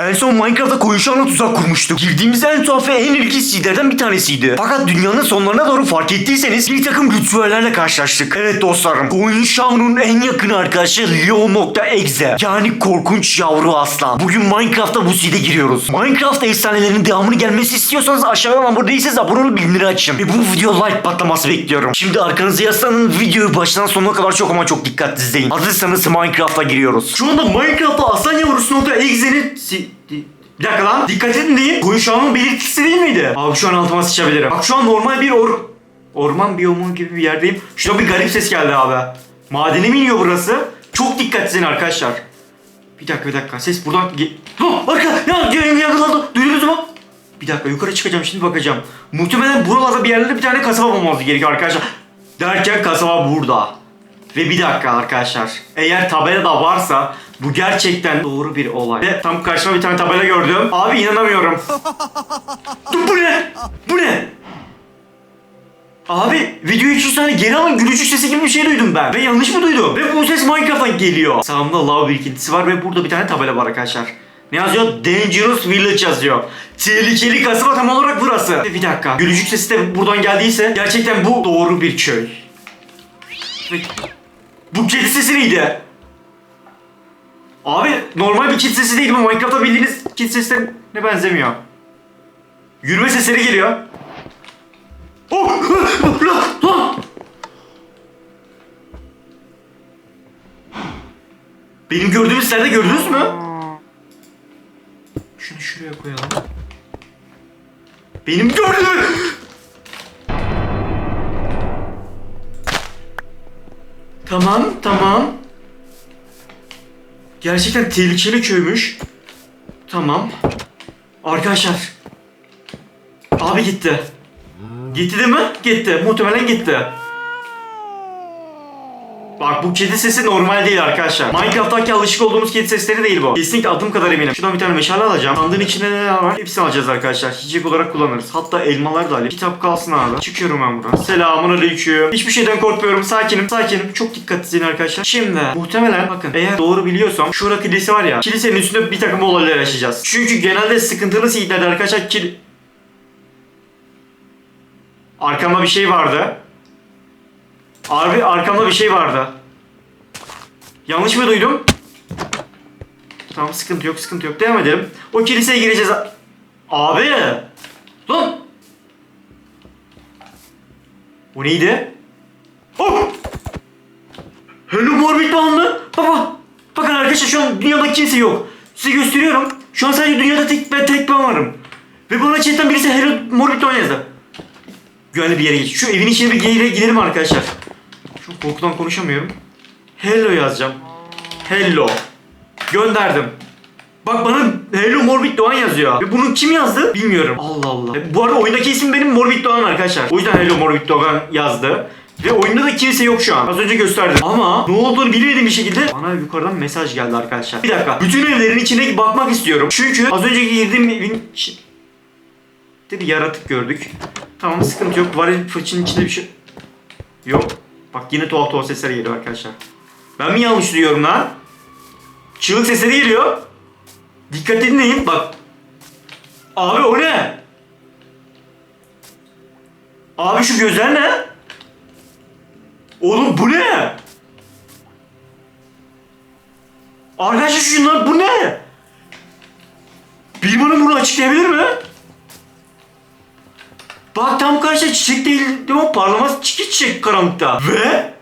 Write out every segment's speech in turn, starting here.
En son Minecraft'ta koyuşanla tuzak kurmuştuk. Girdiğimiz en tuhaf ve en ilginç seedlerden bir tanesiydi. Fakat dünyanın sonlarına doğru fark ettiyseniz bir takım ritüellerle karşılaştık. Evet dostlarım, Koyuşan'ın en yakın arkadaşı Leo.exe. Yani korkunç yavru aslan. Bugün Minecraft'ta bu seed'e giriyoruz. Minecraft efsanelerinin devamını gelmesi istiyorsanız aşağıya abone değilseniz abone olup bildirimleri açın. Ve bu video like patlaması bekliyorum. Şimdi arkanızı yaslanın videoyu baştan sonuna kadar çok ama çok dikkatli izleyin. Hazırsanız Minecraft'a giriyoruz. Şu anda Minecraft'ta aslan yavrusu.exe'nin... Di- bir dakika lan. Dikkat edin değil. Koyuşağımın belirtisi değil miydi? Abi şu an altıma sıçabilirim. Bak şu an normal bir or... Orman biyomu gibi bir yerdeyim. Şurada bir garip ses geldi abi. Madene mi iniyor burası? Çok dikkat edin arkadaşlar. Bir dakika bir dakika. Ses buradan... Lan arka! Ya gelin yakaladı. Duydunuz mu? Bir dakika yukarı çıkacağım şimdi bakacağım. Muhtemelen buralarda bir yerlerde bir tane kasaba olması gerekiyor arkadaşlar. Derken kasaba burada. Ve bir dakika arkadaşlar. Eğer tabelada varsa bu gerçekten doğru bir olay. Ve tam karşıma bir tane tabela gördüm. Abi inanamıyorum. Dur bu ne? Bu ne? Abi video 300 tane geri alın gülücük sesi gibi bir şey duydum ben. Ve yanlış mı duydum? Ve bu ses Minecraft'tan geliyor. Sağımda lav birikintisi var ve burada bir tane tabela var arkadaşlar. Ne yazıyor? Dangerous Village yazıyor. Tehlikeli kasaba tam olarak burası. Bir dakika. Gülücük sesi de buradan geldiyse gerçekten bu doğru bir köy. Ve bu kedi sesi neydi? Abi normal bir kedi sesi değil bu. Minecraft'ta bildiğiniz kedi seslerine benzemiyor. Yürüme sesleri geliyor. Oh! Benim gördüğüm sesleri gördünüz mü? Şunu şuraya koyalım. Benim gördüğüm... Tamam, tamam. Gerçekten tehlikeli köymüş. Tamam. Arkadaşlar. Abi gitti. Gitti değil mi? Gitti. Muhtemelen gitti. Bak bu kedi sesi normal değil arkadaşlar. Minecraft'taki alışık olduğumuz kedi sesleri değil bu. Kesinlikle adım kadar eminim. Şuradan bir tane meşale alacağım. Sandığın içinde neler var? Hepsini alacağız arkadaşlar. Yiyecek olarak kullanırız. Hatta elmalar da alayım. Kitap kalsın abi. Çıkıyorum ben buradan. Selamun aleyküm. Hiçbir şeyden korkmuyorum. Sakinim. Sakinim. Çok dikkatli izleyin arkadaşlar. Şimdi muhtemelen bakın eğer doğru biliyorsam şurada kilise var ya. Kilisenin üstünde bir takım olaylar yaşayacağız. Çünkü genelde sıkıntılı seedlerde arkadaşlar kil... Arkamda bir şey vardı. Abi arkamda bir şey vardı. Yanlış mı duydum? Tamam sıkıntı yok sıkıntı yok. Devam edelim. O kiliseye gireceğiz. Abi! Lan! Bu neydi? Oh! Hello Morbid mı? Baba! Bakın arkadaşlar şu an dünyada kimse yok. Size gösteriyorum. Şu an sadece dünyada tek ben tek ben varım. Ve bana chatten birisi Hello Morbid yazdı. Güvenli bir yere geç. Şu evin içine bir yere gidelim arkadaşlar. Şu korkudan konuşamıyorum. Hello yazacağım. Hello. Gönderdim. Bak bana Hello Morbid Doğan yazıyor. Ve bunu kim yazdı bilmiyorum. Allah Allah. E, Bu arada oyundaki isim benim Morbid Doğan arkadaşlar. O yüzden Hello Morbid Doğan yazdı. Ve oyunda da kimse yok şu an. Az önce gösterdim. Ama ne olduğunu bilmediğim bir şekilde bana yukarıdan mesaj geldi arkadaşlar. Bir dakika. Bütün evlerin içine bakmak istiyorum. Çünkü az önceki girdiğim evin... de yaratık gördük. Tamam sıkıntı yok. Varil fıçının içinde bir şey... Yok. Bak yine tuhaf tuhaf sesler geliyor arkadaşlar. Ben mi yanlış duyuyorum lan? Çığlık sesleri geliyor. Dikkat edin bak. Abi o ne? Abi şu gözler ne? Oğlum bu ne? Arkadaşlar şunlar bu ne? Bir bana bunu açıklayabilir mi? Bak tam karşıda çiçek değil değil mi? Parlamaz çiçek çiçek karanlıkta. Ve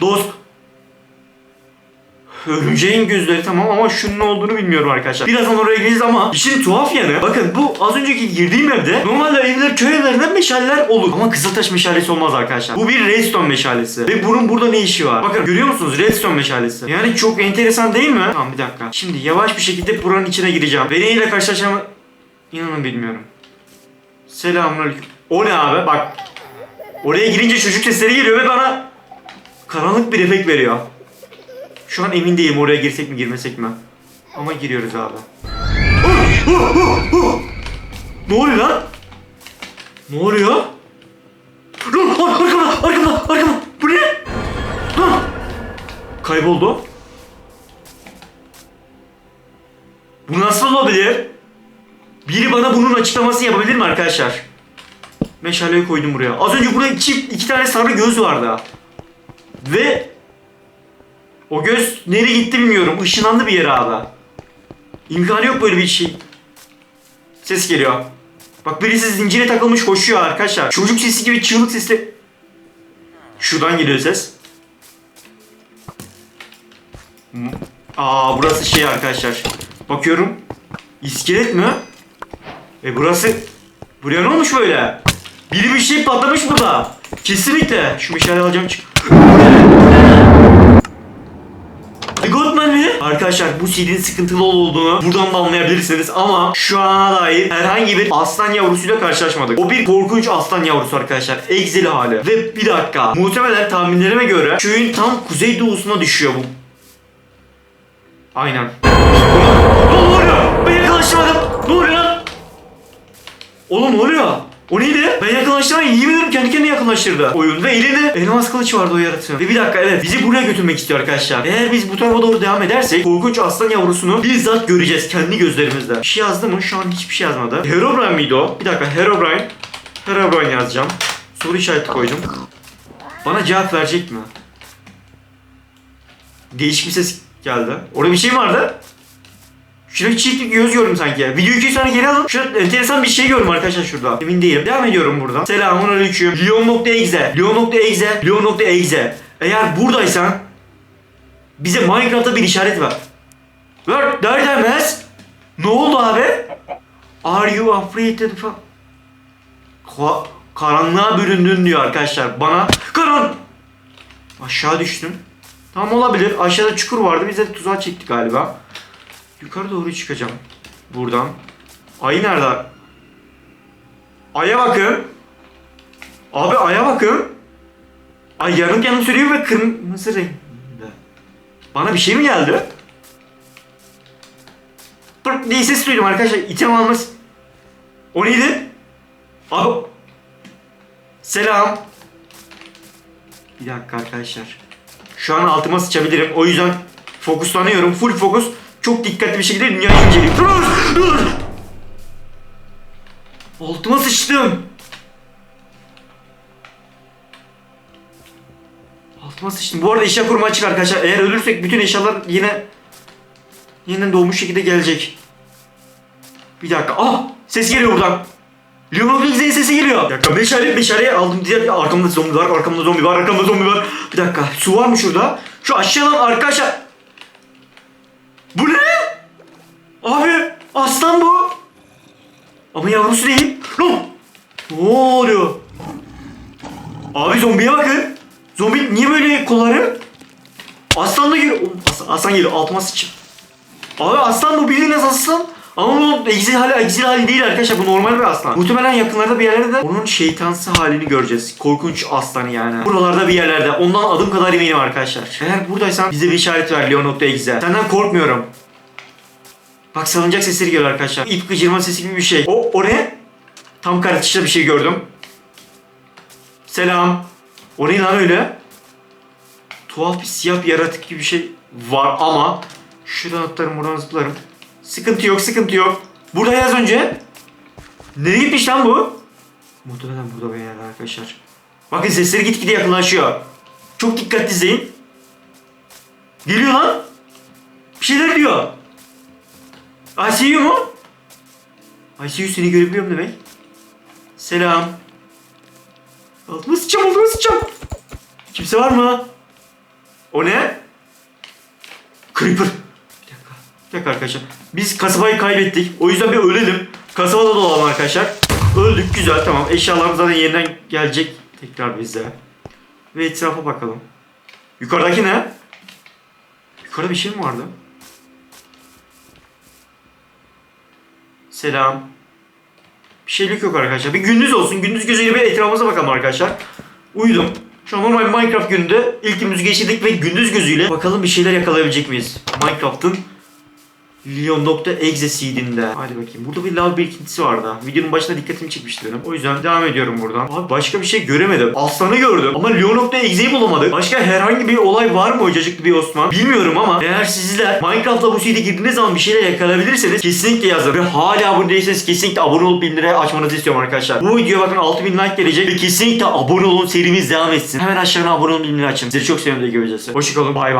dost Örümceğin gözleri tamam ama şunun olduğunu bilmiyorum arkadaşlar. Birazdan oraya geleceğiz ama işin tuhaf yanı bakın bu az önceki girdiğim evde normalde evler köy evlerinde meşaleler olur. Ama Kızıltaş meşalesi olmaz arkadaşlar. Bu bir redstone meşalesi. Ve bunun burada ne işi var? Bakın görüyor musunuz redstone meşalesi. Yani çok enteresan değil mi? Tamam bir dakika. Şimdi yavaş bir şekilde buranın içine gireceğim. Ve neyle karşılaşacağımı inanın bilmiyorum. Selamünaleyküm. O ne abi? Bak. Oraya girince çocuk sesleri geliyor ve bana karanlık bir efekt veriyor. Şu an emin değilim oraya girsek mi girmesek mi? Ama giriyoruz abi. Ne oluyor lan? Ne oluyor? Lan arkamda arkamda arkamda. Bu ne? Kayboldu. Bu nasıl olabilir? Biri bana bunun açıklamasını yapabilir mi arkadaşlar? Meşaleyi koydum buraya. Az önce burada iki, iki tane sarı göz vardı. Ve o göz nereye gitti bilmiyorum. Işınlandı bir yere abi. İmkanı yok böyle bir şey. Ses geliyor. Bak birisi zincire takılmış koşuyor arkadaşlar. Çocuk sesi gibi çığlık sesli. Şuradan geliyor ses. Hmm. Aa burası şey arkadaşlar. Bakıyorum. İskelet mi? E burası... Buraya ne olmuş böyle? Biri bir şey patlamış burada. Kesinlikle. Şu meşale alacağım çık. Arkadaşlar bu CD'nin sıkıntılı olduğunu buradan da anlayabilirsiniz ama şu ana dair herhangi bir aslan yavrusuyla karşılaşmadık. O bir korkunç aslan yavrusu arkadaşlar. Exili hali. Ve bir dakika. Muhtemelen tahminlerime göre köyün tam kuzey doğusuna düşüyor bu. Aynen. Ne oluyor? Ben yaklaştırmadım. Ne oluyor lan? Oğlum ne oluyor? O neydi? Ben yakınlaştırmayı yemin ederim kendi kendine yakınlaştırdı oyun. Ve elinde elmas kılıç vardı o yaratığın. Ve bir dakika evet bizi buraya götürmek istiyor arkadaşlar. Eğer biz bu tarafa doğru devam edersek korkunç aslan yavrusunu bizzat göreceğiz kendi gözlerimizle. Bir şey yazdı mı? Şu an hiçbir şey yazmadı. Herobrine miydi o? Bir dakika Herobrine. Herobrine yazacağım. Soru işareti koydum. Bana cevap verecek mi? Değişik bir ses geldi. Orada bir şey vardı? Şurada çiftlik göz gördüm sanki. Videoyu 2 sonra geri alın. Şurada enteresan bir şey gördüm arkadaşlar şurada. Emin değilim. Devam ediyorum buradan. Selamun aleyküm. Leon.exe Leon.exe Leon.exe Eğer buradaysan bize Minecraft'ta bir işaret ver. Ver. Der demez. Ne oldu abi? Are you afraid of... Ka- karanlığa büründün diyor arkadaşlar. Bana karan... Aşağı düştüm. Tamam olabilir. Aşağıda çukur vardı. Biz de tuzağa çektik galiba. Yukarı doğru çıkacağım. Buradan. Ay nerede? Ay'a bakın. Abi Ay'a bakın. Ay yanık yanık sürüyor ve kırmızı renkte. Bana bir şey mi geldi? Dur diye ses duydum arkadaşlar. İtem almış. O neydi? Abi. Selam. Bir dakika arkadaşlar. Şu an altıma sıçabilirim. O yüzden fokuslanıyorum. Full fokus. Çok dikkatli bir şekilde dünyayı inceliyorum. Dur! Dur! Altıma sıçtım. Altıma sıçtım. Bu arada eşya kurma açık arkadaşlar. Eğer ölürsek bütün eşyalar yine yeniden doğmuş şekilde gelecek. Bir dakika. Ah! Ses geliyor buradan. Leonard Wiggs'in sesi geliyor. Bir dakika meşale meşale aldım diye arkamda zombi var, arkamda zombi var, arkamda zombi var. Bir dakika su var mı şurada? Şu aşağıdan arkadaşlar. Bu ne? Abi aslan bu. Ama yavrusu değil. Lan! Ne oluyor? Abi zombiye bakın. Zombi niye böyle kolları? Aslan da geliyor. Aslan, aslan geliyor altıma sıçayım. Abi aslan bu bildiğiniz aslan. Ama bu exil hali, exil hali değil arkadaşlar. Bu normal bir aslan. Muhtemelen yakınlarda bir yerlerde de onun şeytansı halini göreceğiz. Korkunç aslanı yani. Buralarda bir yerlerde. Ondan adım kadar eminim arkadaşlar. Eğer buradaysan bize bir işaret ver Leon.exe. Senden korkmuyorum. Bak salıncak sesleri geliyor arkadaşlar. İp gıcırma sesi gibi bir şey. O, o ne? Tam karışıkta bir şey gördüm. Selam. O ne lan öyle? Tuhaf bir siyah bir yaratık gibi bir şey var ama şuradan atlarım buradan zıplarım. Sıkıntı yok sıkıntı yok. Burada yaz önce. Nereye gitmiş lan bu? Muhtemelen burada bir yerde arkadaşlar. Bakın sesleri gitgide yakınlaşıyor. Çok dikkatli izleyin. Geliyor lan. Bir şeyler diyor. ICU mu? ICU seni görebiliyorum demek. Selam. Altıma sıçacağım altıma sıçacağım. Kimse var mı? O ne? Creeper. Bir dakika. Arkadaşlar. Biz kasabayı kaybettik. O yüzden bir ölelim. Kasabada dolalım arkadaşlar. Öldük güzel tamam. Eşyalarımız zaten yeniden gelecek. Tekrar bize. Ve etrafa bakalım. Yukarıdaki ne? Yukarıda bir şey mi vardı? Selam. Bir şeylik yok arkadaşlar. Bir gündüz olsun. Gündüz gözüyle bir etrafımıza bakalım arkadaşlar. Uyudum. Şu an normal Minecraft gününde ilk günümüzü geçirdik ve gündüz gözüyle bakalım bir şeyler yakalayabilecek miyiz? Minecraft'ın Leon.exe seed'inde. Hadi bakayım. Burada bir lav birikintisi vardı. Videonun başında dikkatimi çekmişti benim. O yüzden devam ediyorum buradan. Abi başka bir şey göremedim. Aslanı gördüm. Ama Leon.exe'yi bulamadık. Başka herhangi bir olay var mı hocacıklı bir Osman? Bilmiyorum ama eğer sizler Minecraft'la bu seed'e girdiğiniz zaman bir şeyler yakalayabilirseniz kesinlikle yazın. Ve hala abone değilseniz kesinlikle abone olup bildirim açmanızı istiyorum arkadaşlar. Bu videoya bakın 6000 like gelecek ve kesinlikle abone olun serimiz devam etsin. Hemen aşağıya abone olun bildirim açın. Sizleri çok seviyorum da göreceğiz. Hoşçakalın. Bay bay.